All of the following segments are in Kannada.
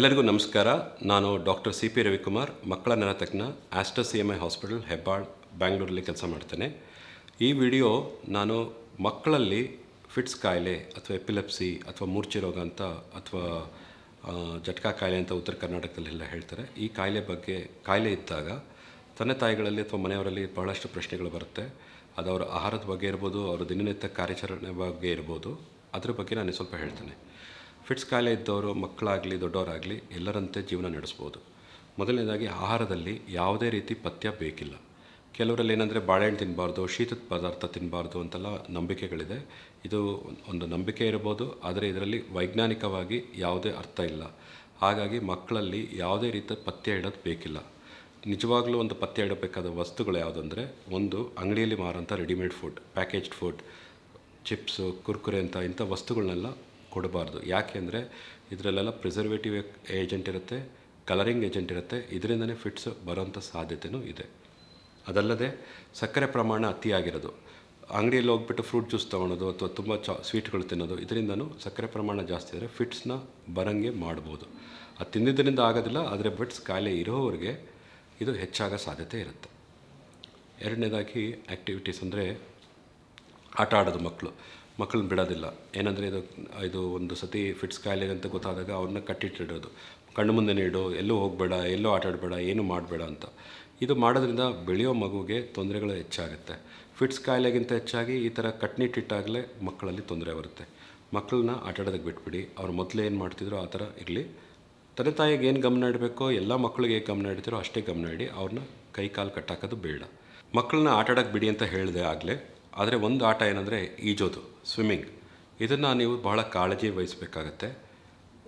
ಎಲ್ಲರಿಗೂ ನಮಸ್ಕಾರ. ನಾನು ಡಾಕ್ಟರ್ ಸಿ ಪಿ ರವಿಕುಮಾರ್, ಮಕ್ಕಳ ನರತಜ್ಞ Aster C M I hospital, Hebbal, ಬ್ಯಾಂಗ್ಳೂರಲ್ಲಿ ಕೆಲಸ ಮಾಡ್ತೇನೆ. ಈ ವಿಡಿಯೋ ನಾನು ಮಕ್ಕಳಲ್ಲಿ ಫಿಟ್ಸ್ ಕಾಯಿಲೆ ಅಥವಾ ಎಪಿಲೆಪ್ಸಿ ಅಥವಾ ಮೂರ್ಛೆ ರೋಗ ಅಂತ ಅಥವಾ ಜಟ್ಕಾ ಕಾಯಿಲೆ ಅಂತ ಉತ್ತರ ಕರ್ನಾಟಕದಲ್ಲೆಲ್ಲ ಹೇಳ್ತಾರೆ. ಈ ಕಾಯಿಲೆ ಬಗ್ಗೆ, ಕಾಯಿಲೆ ಇದ್ದಾಗ ತಂದೆ ತಾಯಿಗಳಲ್ಲಿ ಅಥವಾ ಮನೆಯವರಲ್ಲಿ ಬಹಳಷ್ಟು ಪ್ರಶ್ನೆಗಳು ಬರುತ್ತೆ. ಅದು ಅವರ ಆಹಾರದ ಬಗ್ಗೆ ಇರ್ಬೋದು, ಅವರ ದಿನನಿತ್ಯ ಕಾರ್ಯಾಚರಣೆ ಬಗ್ಗೆ ಇರ್ಬೋದು. ಅದ್ರ ಬಗ್ಗೆ ನಾನು ಸ್ವಲ್ಪ ಹೇಳ್ತೇನೆ. ಫಿಟ್ಸ್ ಕಾಯಿಲೆ ಇದ್ದವರು, ಮಕ್ಕಳಾಗಲಿ, ದೊಡ್ಡವರಾಗಲಿ ಎಲ್ಲರಂತೆ ಜೀವನ ನಡೆಸ್ಬೋದು. ಮೊದಲನೇದಾಗಿ ಆಹಾರದಲ್ಲಿ ಯಾವುದೇ ರೀತಿ ಪಥ್ಯ ಬೇಕಿಲ್ಲ. ಕೆಲವರಲ್ಲಿ ಏನಂದರೆ ಬಾಳೆಹಣ್ಣು ತಿನ್ನಬಾರ್ದು ಶೀತದ ಪದಾರ್ಥ ತಿನ್ನಬಾರ್ದು ಅಂತೆಲ್ಲ ನಂಬಿಕೆಗಳಿದೆ. ಇದು ಒಂದು ನಂಬಿಕೆ ಇರ್ಬೋದು, ಆದರೆ ಇದರಲ್ಲಿ ವೈಜ್ಞಾನಿಕವಾಗಿ ಯಾವುದೇ ಅರ್ಥ ಇಲ್ಲ. ಹಾಗಾಗಿ ಮಕ್ಕಳಲ್ಲಿ ಯಾವುದೇ ರೀತಿಯ ಪಥ್ಯ ಇಡೋದು ಬೇಕಿಲ್ಲ. ನಿಜವಾಗ್ಲೂ ಒಂದು ಪಥ್ಯ ಇಡಬೇಕಾದ ವಸ್ತುಗಳು ಯಾವುದಂದರೆ, ಒಂದು ಅಂಗಡಿಯಲ್ಲಿ ಮಾರೋಂಥ readymade food, packaged food, chips, Kurkure ಅಂತ ಇಂಥ ವಸ್ತುಗಳನ್ನೆಲ್ಲ ಕೊಡಬಾರ್ದು. ಯಾಕೆಂದರೆ ಇದರಲ್ಲೆಲ್ಲ ಪ್ರಿಸರ್ವೇಟಿವ್ ಏಜೆಂಟ್ ಇರುತ್ತೆ ಕಲರಿಂಗ್ ಏಜೆಂಟ್ ಇರುತ್ತೆ, ಇದರಿಂದನೇ ಫಿಟ್ಸ್ ಬರೋಂಥ ಸಾಧ್ಯತೆಯೂ ಇದೆ. ಅದಲ್ಲದೆ ಸಕ್ಕರೆ ಪ್ರಮಾಣ ಅತಿಯಾಗಿರೋದು ಅಂಗಡಿಯಲ್ಲಿ ಹೋಗ್ಬಿಟ್ಟು ಫ್ರೂಟ್ ಜ್ಯೂಸ್ ತೊಗೊಳೋದು ಅಥವಾ ತುಂಬ ಚ ಸ್ವೀಟ್ಗಳು ತಿನ್ನೋದು, ಇದರಿಂದನೂ ಸಕ್ಕರೆ ಪ್ರಮಾಣ ಜಾಸ್ತಿ ಆದರೆ ಫಿಟ್ಸ್ನ ಬರಂಗೆ ಮಾಡ್ಬೋದು. ಅದು ತಿಂದಿದ್ದರಿಂದ ಆಗೋದಿಲ್ಲ, ಆದರೆ ಫಿಟ್ಸ್ ಕಾಯಿಲೆ ಇರೋವ್ರಿಗೆ ಇದು ಹೆಚ್ಚಾಗೋ ಸಾಧ್ಯತೆ ಇರುತ್ತೆ. ಎರಡನೇದಾಗಿ ಆ್ಯಕ್ಟಿವಿಟೀಸ್ ಅಂದರೆ ಆಟ ಆಡೋದು ಮಕ್ಕಳು ಮಕ್ಕಳನ್ನ ಬಿಡೋದಿಲ್ಲ. ಏನಂದರೆ ಇದು ಇದು ಒಂದು ಸತಿ ಫಿಟ್ಸ್ ಕಾಯಿಲೆ ಅಂತ ಗೊತ್ತಾದಾಗ ಅವ್ರನ್ನ ಕಟ್ಟಿಟ್ಟಿಡೋದು. ಕಣ್ಣು ಮುಂದೆ ನೀಡು ಎಲ್ಲೂ ಹೋಗಬೇಡ, ಎಲ್ಲೂ ಆಟಾಡಬೇಡ ಏನು ಮಾಡಬೇಡ ಅಂತ. ಇದು ಮಾಡೋದ್ರಿಂದ ಬೆಳೆಯೋ ಮಗುಗೆ ತೊಂದರೆಗಳು ಹೆಚ್ಚಾಗುತ್ತೆ. ಫಿಟ್ಸ್ ಕಾಯಿಲೆಗಿಂತ ಹೆಚ್ಚಾಗಿ ಈ ಥರ ಕಟ್ನಿಟ್ಟಿಟ್ಟಾಗಲೇ ಮಕ್ಕಳಲ್ಲಿ ತೊಂದರೆ ಬರುತ್ತೆ. ಮಕ್ಕಳನ್ನ ಆಟಾಡೋದಕ್ಕೆ ಬಿಟ್ಬಿಡಿ. ಅವ್ರು ಮೊದಲೇ ಏನು ಮಾಡ್ತಿದ್ರು ಆ ಥರ ಇರಲಿ. ತಂದೆ ತಾಯಿಗೆ ಏನು ಗಮನ ಇಡಬೇಕೋ, ಎಲ್ಲ ಮಕ್ಕಳಿಗೆ ಗಮನ ಇಡ್ತಿರೋ ಅಷ್ಟೇ ಗಮನ ಇಡಿ. ಅವ್ರನ್ನ ಕೈ ಕಾಲು ಕಟ್ಟಾಕೋದು ಬೇಡ. ಮಕ್ಕಳನ್ನ ಆಟಾಡೋಕ್ಕೆ ಬಿಡಿ ಅಂತ ಹೇಳಿದೆ ಆಗಲೇ. ಆದರೆ ಒಂದು ಆಟ ಏನಂದರೆ ಈಜೋದು ಸ್ವಿಮ್ಮಿಂಗ್ ಇದನ್ನು ನೀವು ಬಹಳ ಕಾಳಜಿ ವಹಿಸಬೇಕಾಗತ್ತೆ.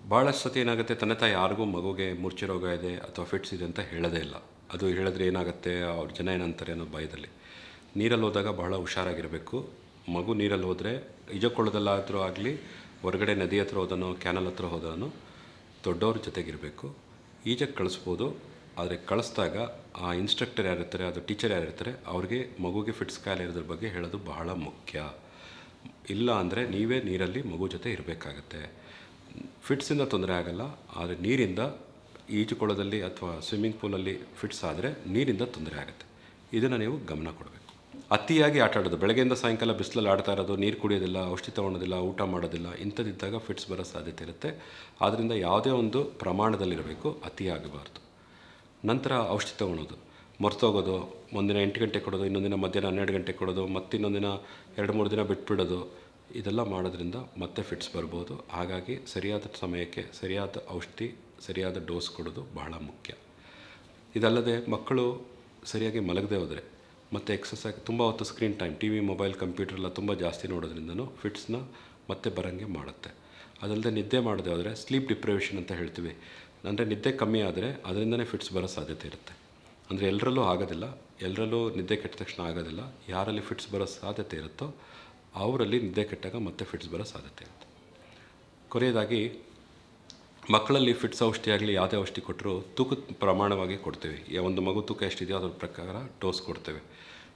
ಭಾಳಷ್ಟು ಸತಿ ಏನಾಗುತ್ತೆ, ತನ್ನ ತಾಯಿ ಯಾರಿಗೂ ಮಗುಗೆ ಮೂರ್ಛೆ ರೋಗ ಇದೆ ಅಥವಾ ಫಿಟ್ಸ್ ಇದೆ ಅಂತ ಹೇಳೋದೇ ಇಲ್ಲ. ಅದು ಹೇಳಿದ್ರೆ ಏನಾಗುತ್ತೆ, ಅವ್ರ ಜನ ಏನಂತಾರೆ ಅನ್ನೋ ಭಯದಲ್ಲಿ. ನೀರಲ್ಲಿ ಹೋದಾಗ ಬಹಳ ಹುಷಾರಾಗಿರಬೇಕು. ಮಗು ನೀರಲ್ಲಿ ಹೋದರೆ, ಈಜಕೊಳ್ಳೋದಲ್ಲಾದರೂ ಆಗಲಿ, ಹೊರಗಡೆ ನದಿ ಹತ್ರ ಹೋದನೋ ಕ್ಯಾನಲ್ ಹತ್ರ ಹೋದನೋ, ದೊಡ್ಡವ್ರ ಜೊತೆಗಿರಬೇಕು. ಈಜಕ್ಕೆ ಕಳಿಸ್ಬೋದು. ಆದರೆ ಕಳಿಸ್ದಾಗ ಆ ಇನ್ಸ್ಟ್ರಕ್ಟರ್ ಯಾರಿರ್ತಾರೆ, ಅದು ಟೀಚರ್ ಯಾರಿರ್ತಾರೆ, ಅವ್ರಿಗೆ ಮಗುಗೆ ಫಿಟ್ಸ್ ಕಾಯಿಲೆ ಇರೋದ್ರ ಬಗ್ಗೆ ಹೇಳೋದು ಬಹಳ ಮುಖ್ಯ. ಇಲ್ಲ ಅಂದರೆ ನೀವೇ ನೀರಲ್ಲಿ ಮಗು ಜೊತೆ ಇರಬೇಕಾಗತ್ತೆ. ಫಿಟ್ಸಿಂದ ತೊಂದರೆ ಆಗಲ್ಲ, ಆದರೆ ನೀರಿಂದ ಈಜುಕೊಳದಲ್ಲಿ ಅಥವಾ ಸ್ವಿಮ್ಮಿಂಗ್ ಪೂಲಲ್ಲಿ ಫಿಟ್ಸ್ ಆದರೆ ನೀರಿಂದ ತೊಂದರೆ ಆಗುತ್ತೆ. ಇದನ್ನು ನೀವು ಗಮನ ಕೊಡಬೇಕು. ಅತಿಯಾಗಿ ಆಟ ಆಡೋದು, ಬೆಳಗ್ಗೆಯಿಂದ ಸಾಯಂಕಾಲ ಬಿಸಿಲಲ್ಲಿ ಆಡ್ತಾ ಇರೋದು, ನೀರು ಕುಡಿಯೋದಿಲ್ಲ, ಔಷಧಿ ತೊಗೊಳೋದಿಲ್ಲ, ಊಟ ಮಾಡೋದಿಲ್ಲ, ಇಂಥದ್ದಿದ್ದಾಗ ಫಿಟ್ಸ್ ಬರೋ ಸಾಧ್ಯತೆ ಇರುತ್ತೆ. ಆದ್ದರಿಂದ ಯಾವುದೇ ಒಂದು ಪ್ರಮಾಣದಲ್ಲಿರಬೇಕು, ಅತಿಯಾಗಬಾರ್ದು. ನಂತರ ಔಷಧಿ ತೊಗೊಳೋದು. ಮರ್ತೋಗೋದು, ಒಂದಿನ ಎಂಟು ಗಂಟೆ ಕೊಡೋದು, ಇನ್ನೊಂದಿನ ದಿನ ಮಧ್ಯಾಹ್ನ ಹನ್ನೆರಡು ಗಂಟೆ ಕೊಡೋದು ಮತ್ತೆ ಇನ್ನೊಂದಿನ ಎರಡು ಮೂರು ದಿನ ಬಿಟ್ಬಿಡೋದು. ಇದೆಲ್ಲ ಮಾಡೋದ್ರಿಂದ ಮತ್ತೆ ಫಿಟ್ಸ್ ಬರ್ಬೋದು. ಹಾಗಾಗಿ ಸರಿಯಾದ ಸಮಯಕ್ಕೆ ಸರಿಯಾದ ಔಷಧಿ, ಸರಿಯಾದ ಡೋಸ್ ಕೊಡೋದು ಬಹಳ ಮುಖ್ಯ. ಇದಲ್ಲದೆ ಮಕ್ಕಳು ಸರಿಯಾಗಿ ಮಲಗದೆ ಹೋದರೆ, ಮತ್ತು ಆಗಿ ತುಂಬ ಹೊತ್ತು screen time T V mobile computer ಎಲ್ಲ ತುಂಬ ಜಾಸ್ತಿ ನೋಡೋದ್ರಿಂದನೂ ಫಿಟ್ಸ್ನ ಮತ್ತೆ ಬರೋಂಗೆ ಮಾಡುತ್ತೆ. ಅದಲ್ಲದೆ ನಿದ್ದೆ ಮಾಡದೆ ಹೋದರೆ ಸ್ಲೀಪ್ ಡಿಪ್ರಿವೇಷನ್ ಅಂತ ಹೇಳ್ತೀವಿ. ಅಂದರೆ ನಿದ್ದೆ ಕಮ್ಮಿ ಆದರೆ ಅದರಿಂದನೇ ಫಿಟ್ಸ್ ಬರೋ ಸಾಧ್ಯತೆ ಇರುತ್ತೆ. ಅಂದರೆ ಎಲ್ಲರಲ್ಲೂ ಆಗೋದಿಲ್ಲ, ಎಲ್ಲರಲ್ಲೂ ನಿದ್ದೆ ಕೆಟ್ಟ ತಕ್ಷಣ ಆಗೋದಿಲ್ಲ, ಯಾರಲ್ಲಿ ಫಿಟ್ಸ್ ಬರೋ ಸಾಧ್ಯತೆ ಇರುತ್ತೋ ಅವರಲ್ಲಿ ನಿದ್ದೆ ಕೆಟ್ಟಾಗ ಮತ್ತೆ ಫಿಟ್ಸ್ ಬರೋ ಸಾಧ್ಯತೆ ಇರುತ್ತೆ. ಕೊನೆಯದಾಗಿ, ಮಕ್ಕಳಲ್ಲಿ ಫಿಟ್ಸ್ ಔಷಧಿ ಆಗಲಿ, ಯಾವುದೇ ಔಷಧಿ ಕೊಟ್ಟರು ತೂಕದ ಪ್ರಮಾಣವಾಗಿ ಕೊಡ್ತೇವೆ. ಒಂದು ಮಗು ತೂಕ ಎಷ್ಟಿದೆಯೋ ಅದ್ರ ಪ್ರಕಾರ ಡೋಸ್ ಕೊಡ್ತೇವೆ.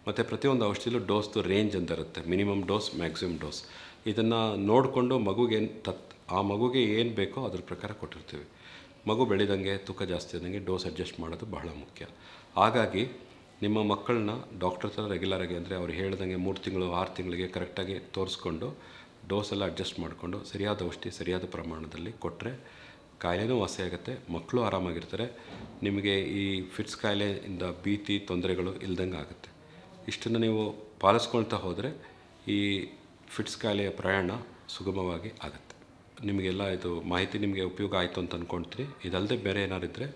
ಮತ್ತು ಪ್ರತಿಯೊಂದು ಔಷಧಿಲೂ ಡೋಸ್ದು ರೇಂಜ್ ಅಂತ ಇರುತ್ತೆ. ಮಿನಿಮಮ್ ಡೋಸ್ ಮ್ಯಾಕ್ಸಿಮಮ್ ಡೋಸ್ ಇದನ್ನು ನೋಡಿಕೊಂಡು ಮಗುಗೆ ತತ್, ಆ ಮಗುಗೆ ಏನು ಬೇಕೋ ಅದ್ರ ಪ್ರಕಾರ ಕೊಟ್ಟಿರ್ತೀವಿ. ಮಗು ಬೆಳೆದಂಗೆ ತೂಕ ಜಾಸ್ತಿ ಆದಂಗೆ ಡೋಸ್ ಅಡ್ಜಸ್ಟ್ ಮಾಡೋದು ಬಹಳ ಮುಖ್ಯ. ಹಾಗಾಗಿ ನಿಮ್ಮ ಮಕ್ಕಳನ್ನ ಡಾಕ್ಟರ್ ಹತ್ರ ರೆಗ್ಯುಲರಾಗಿ ಅಂದರೆ ಅವ್ರು ಹೇಳ್ದಂಗೆ ಮೂರು ತಿಂಗಳು, ಆರು ತಿಂಗಳಿಗೆ ಕರೆಕ್ಟಾಗಿ ತೋರಿಸ್ಕೊಂಡು ಡೋಸ್ ಎಲ್ಲ ಅಡ್ಜಸ್ಟ್ ಮಾಡಿಕೊಂಡು ಸರಿಯಾದ ಔಷಧಿ, ಸರಿಯಾದ ಪ್ರಮಾಣದಲ್ಲಿ ಕೊಟ್ಟರೆ ಕಾಯಿಲೆನೂ ವಾಸಿಯಾಗುತ್ತೆ ಮಕ್ಕಳು ಆರಾಮಾಗಿರ್ತಾರೆ, ನಿಮಗೆ ಈ ಫಿಟ್ಸ್ ಕಾಯಿಲೆಯಿಂದ ಭೀತಿ, ತೊಂದರೆಗಳು ಇಲ್ದಂಗೆ ಆಗುತ್ತೆ. ಇಷ್ಟನ್ನು ನೀವು ಪಾಲಿಸ್ಕೊಳ್ತಾ ಹೋದರೆ ಈ ಫಿಟ್ಸ್ ಕಾಯಿಲೆಯ ಪ್ರಯಾಣ ಸುಗಮವಾಗಿ ಆಗುತ್ತೆ. ನಿಮಗೆಲ್ಲ ಇದು ಮಾಹಿತಿ ನಿಮಗೆ ಉಪಯೋಗ ಆಯಿತು ಅಂತ ಅಂದ್ಕೊಳ್ತೀನಿ ಇದಲ್ಲದೆ ಬೇರೆ ಏನಾರಿದ್ದರೆ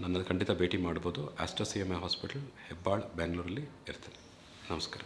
ನನ್ನನ್ನು ಖಂಡಿತ ಭೇಟಿ ಮಾಡ್ಬೋದು. Aster C M I hospital, Hebbal ಬೆಂಗಳೂರಲ್ಲಿ ಇರ್ತೇನೆ. ನಮಸ್ಕಾರ.